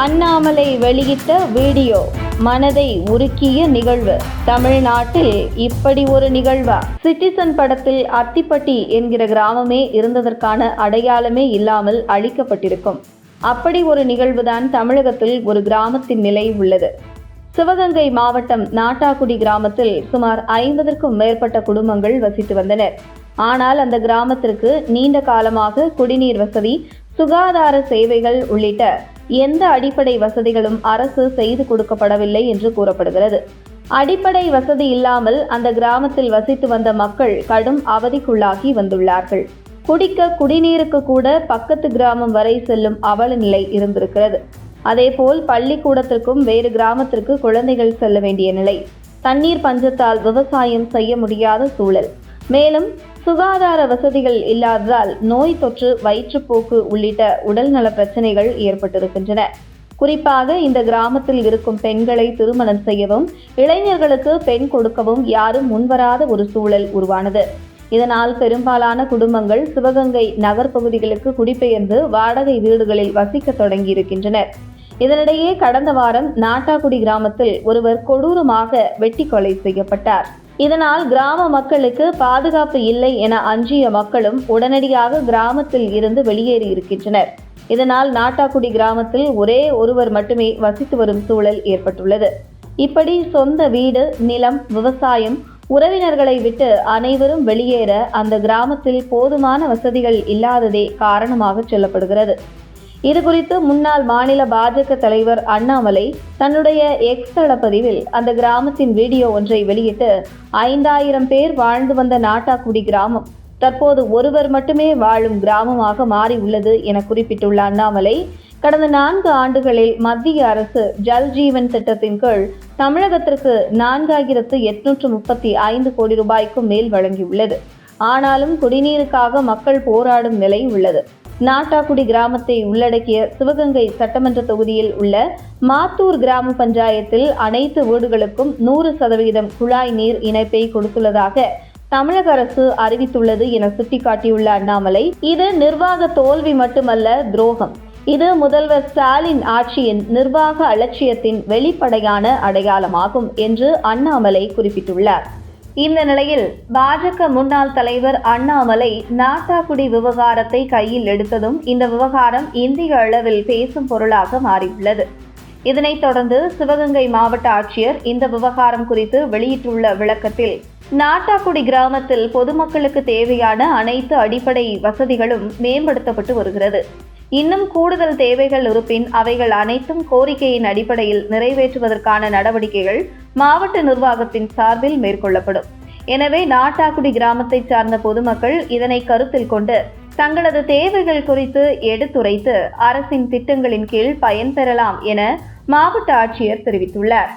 அண்ணாமலை வெளியிட்ட வீடியோ மனதை உருக்கிய நிகழ்வு. தமிழ்நாட்டில் இப்படி ஒரு நிகழ்வா? சிட்டிசன் படத்தில் அத்திப்பட்டி என்கிற கிராமமே இருந்ததற்கான அடையாளமே இல்லாமல் அழிக்கப்பட்டிருக்கும். அப்படி ஒரு நிகழ்வுதான் தமிழகத்தில் ஒரு கிராமத்தின் நிலை உள்ளது. சிவகங்கை மாவட்டம் நாட்டாக்குடி கிராமத்தில் சுமார் ஐம்பதற்கும் மேற்பட்ட குடும்பங்கள் வசித்து வந்தனர். ஆனால் அந்த கிராமத்திற்கு நீண்ட காலமாக குடிநீர் வசதி சுகாதார சேவைகள் உள்ளிட்ட எந்த அடிப்படை வசதிகளும் அரசு செய்து கொடுக்கப்படவில்லை என்று கூறப்படுகிறது. அடிப்படை வசதி இல்லாமல் அந்த கிராமத்தில் வசித்து வந்த மக்கள் கடும் அவதிக்குள்ளாகி வந்துள்ளார்கள். குடிக்க குடிநீருக்கு கூட பக்கத்து கிராமம் வரை செல்லும் அவல நிலை இருந்திருக்கிறது. அதேபோல் பள்ளிக்கூடத்திற்கும் வேறு கிராமத்திற்கு குழந்தைகள் செல்ல வேண்டிய நிலை. தண்ணீர் பஞ்சத்தால் விவசாயம் செய்ய முடியாத சூழல். மேலும் சுகாதார வசதிகள் இல்லாததால் நோய் தொற்று வயிற்றுப்போக்கு உள்ளிட்ட உடல்நல பிரச்சனைகள் ஏற்பட்டிருக்கின்றன. குறிப்பாக இந்த கிராமத்தில் இருக்கும் பெண்களை திருமணம் செய்யவும் இளைஞர்களுக்கு பெண் கொடுக்கவும் யாரும் முன்வராத ஒரு சூழல் உருவானது. இதனால் பெரும்பாலான குடும்பங்கள் சிவகங்கை நகர்ப்பகுதிகளுக்கு குடிபெயர்ந்து வாடகை வீடுகளில் வசிக்க தொடங்கியிருக்கின்றனர். இதனிடையே கடந்த வாரம் நாட்டாக்குடி கிராமத்தில் ஒருவர் கொடூரமாக வெட்டி கொலை செய்யப்பட்டார். இதனால் கிராம மக்களுக்கு பாதுகாப்பு இல்லை என அஞ்சிய மக்களும் உடனடியாக கிராமத்தில் இருந்து வெளியேறி இருக்கின்றனர். இதனால் நாட்டாக்குடி கிராமத்தில் ஒரே ஒருவர் மட்டுமே வசித்து வரும் சூழல் ஏற்பட்டுள்ளது. இப்படி சொந்த வீடு நிலம் விவசாயம் உறவினர்களை விட்டு அனைவரும் வெளியேற அந்த கிராமத்தில் போதுமான வசதிகள் இல்லாததே காரணமாக சொல்லப்படுகிறது. இதுகுறித்து முன்னாள் மாநில பாஜக தலைவர் அண்ணாமலை தன்னுடைய எக்ஸ் தளப்பதிவில் அந்த கிராமத்தின் வீடியோ ஒன்றை வெளியிட்டு ஐந்தாயிரம் பேர் வாழ்ந்து வந்த நாட்டாக்குடி கிராமம் தற்போது ஒருவர் மட்டுமே வாழும் கிராமமாக மாறி உள்ளது என குறிப்பிட்டுள்ள அண்ணாமலை கடந்த நான்கு ஆண்டுகளில் மத்திய அரசு ஜல் ஜீவன் திட்டத்தின் கீழ் தமிழகத்திற்கு நான்காயிரத்து எட்நூற்று முப்பத்தி ஐந்து கோடி ரூபாய்க்கும் மேல் வழங்கியுள்ளது. ஆனாலும் குடிநீருக்காக மக்கள் போராடும் நிலை உள்ளது. நாட்டாக்குடி கிராமத்தை உள்ளடக்கிய சிவகங்கை சட்டமன்ற தொகுதியில் உள்ள மாத்தூர் கிராம பஞ்சாயத்தில் அனைத்து வீடுகளுக்கும் நூறு சதவீதம் குழாய் நீர் இணைப்பை கொடுத்துள்ளதாக தமிழக அரசு அறிவித்துள்ளது என சுட்டிக்காட்டியுள்ள அண்ணாமலை இது நிர்வாக தோல்வி மட்டுமல்ல துரோகம். இது முதல்வர் ஸ்டாலின் ஆட்சியின் நிர்வாக அலட்சியத்தின் வெளிப்படையான அடையாளமாகும் என்று அண்ணாமலை குறிப்பிட்டுள்ளார். இந்த நிலையில் பாஜக முன்னாள் தலைவர் அண்ணாமலை நாட்டாக்குடி விவகாரத்தை கையில் எடுத்ததும் இந்த விவகாரம் இந்திய அளவில் பேசும் பொருளாக மாறியுள்ளது. இதனைத் தொடர்ந்து சிவகங்கை மாவட்ட ஆட்சியர் இந்த விவகாரம் குறித்து வெளியிட்டுள்ள விளக்கத்தில் நாட்டாக்குடி கிராமத்தில் பொதுமக்களுக்கு தேவையான அனைத்து அடிப்படை வசதிகளும் மேம்படுத்தப்பட்டு வருகிறது. இன்னும் கூடுதல் தேவைகள் இருப்பின் அவைகள் அனைத்தும் கோரிக்கையின் அடிப்படையில் நிறைவேற்றுவதற்கான நடவடிக்கைகள் மாவட்ட நிர்வாகத்தின் சார்பில் மேற்கொள்ளப்படும். எனவே நாட்டாக்குடி கிராமத்தை சார்ந்த பொதுமக்கள் இதனை கருத்தில் கொண்டு தங்களது தேவைகள் குறித்து எடுத்துரைத்து அரசின் திட்டங்களின் கீழ் பயன்பெறலாம் என மாவட்ட ஆட்சியர் தெரிவித்துள்ளார்.